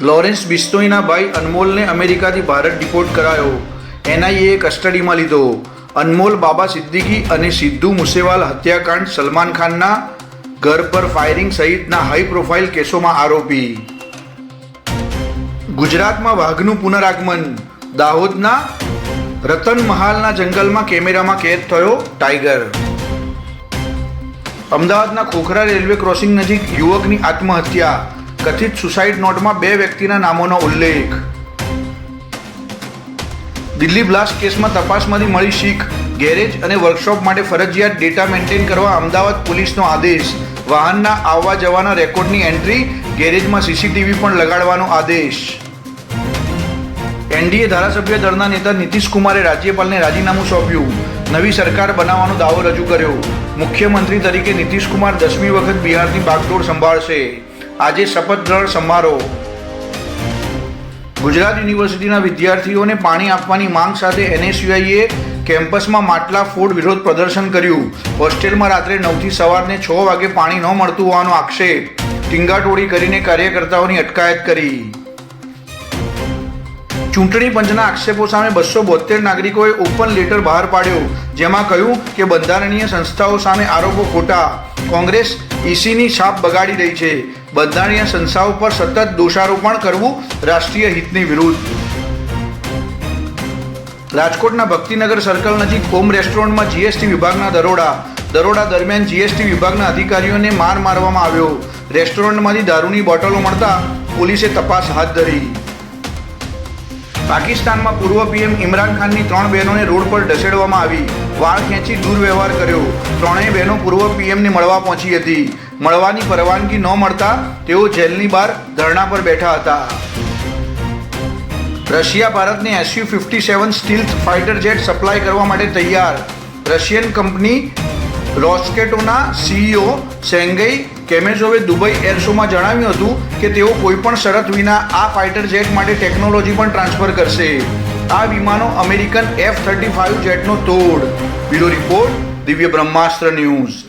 Lawrence બિસ્તોઈના ભાઈ અનમોલને અમેરિકાથી Bharat deport કરાયો. એનઆઈએ કસ્ટડીમાં લીધો. અનમોલ બાબા સિદ્દીકી અને સિદ્ધુ મુસેવાલ હત્યાકાંડ સલમાન ખાનના ઘર પર ફાયરિંગ સહિતના હાઈ પ્રોફાઇલ કેસોમાં આરોપી. ગુજરાતમાં વાઘનું પુનરાગમન. દાહોદના રતન મહાલના જંગલમાં કેમેરામાં કેદ થયો ટાઈગર. અમદાવાદના ખોખરા રેલવે ક્રોસિંગ નજીક યુવકની આત્મહત્યા. કથિત સુસાઇડ નોટમાં બે વ્યક્તિના નામોનો ઉલ્લેખ. દિલ્હી બ્લાસ્ટ કેસમાં તપાસમાંથી મળી શીખ, ગેરેજ અને વર્કશોપ માટે ફરજિયાત ડેટા મેન્ટેન કરવા અમદાવાદ પોલીસનો આદેશ. વાહનના આવવા જવાના રેકોર્ડની એન્ટ્રી, ગેરેજમાં સીસીટીવી પણ લગાડવાનો આદેશ. એનડીએ ધારાસભ્ય દળના નેતા નીતિશ કુમારે રાજ્યપાલને રાજીનામું સોંપ્યું. નવી સરકાર બનાવવાનો દાવો રજૂ કર્યો. મુખ્યમંત્રી તરીકે નીતિશ કુમાર દસમી વખત બિહારની બાગડોર સંભાળશે. આજે શપથ ગ્રહણ સમારોહ. ગુજરાત યુનિવર્સિટીના વિદ્યાર્થીઓને પાણી આપવાની માંગ સાથે એનએસયુઆઈએ કેમ્પસમાં માટલા ફૂડ વિરોધ પ્રદર્શન કર્યું. હોસ્ટેલમાં રાત્રે નવથી સવારને છ વાગે પાણી ન મળતું હોવાનો આક્ષેપ. ટીંગાટોળી કરીને કાર્યકર્તાઓની અટકાયત કરી. ચૂંટણી પંચના આક્ષેપો સામે બસો બોતેર નાગરિકોએ ઓપન લેટર બહાર પાડ્યો, જેમાં કહ્યું કે બંધારણીય સંસ્થાઓ સામે આરોપો ખોટા. કોંગ્રેસ ઈસીની છાપ બગાડી રહી છે. બંધારણીય સંસ્થાઓ પર સતત દોષારોપણ કરવું રાષ્ટ્રીય હિતની વિરુદ્ધ. રાજકોટના ભક્તિનગર સર્કલ નજીક હોમ રેસ્ટોરન્ટમાં જીએસટી વિભાગના દરોડા. દરોડા દરમિયાન જીએસટી વિભાગના અધિકારીઓને માર મારવામાં આવ્યો. રેસ્ટોરન્ટમાંથી દારૂની બોટલો મળતા પોલીસે તપાસ હાથ ધરી. પાકિસ્તાનમાં પૂર્વ પીએમ ઇમરાન ખાનની ત્રણ બહેનોને રોડ પર ઢસેડવામાં આવી. વાળ ખેંચી દુર્વ્યવહાર કર્યો. ત્રણેય બહેનો પૂર્વ પીએમને મળવા પહોંચી હતી. મળવાની પરવાનગી ન મળતા તેઓ જેલની બહાર ધરણા પર બેઠા હતા. રશિયા ભારતને SU fifty seven stealth fighter jet supply કરવા માટે તૈયાર. રશિયન કંપની રોસ્કેટોના સીઈઓ સેંગઈ કેમેઝોવે દુબઈ એરશોમાં જણાવ્યું હતું કે તેઓ કોઈપણ શરત વિના આ ફાઇટર જેટ માટે ટેકનોલોજી પણ ટ્રાન્સફર કરશે. આ વિમાનો અમેરિકન એફ થર્ટી ફાઇવ જેટનો તોડ. બ્યુરો રિપોર્ટ દિવ્ય બ્રહ્માસ્ત્ર ન્યૂઝ.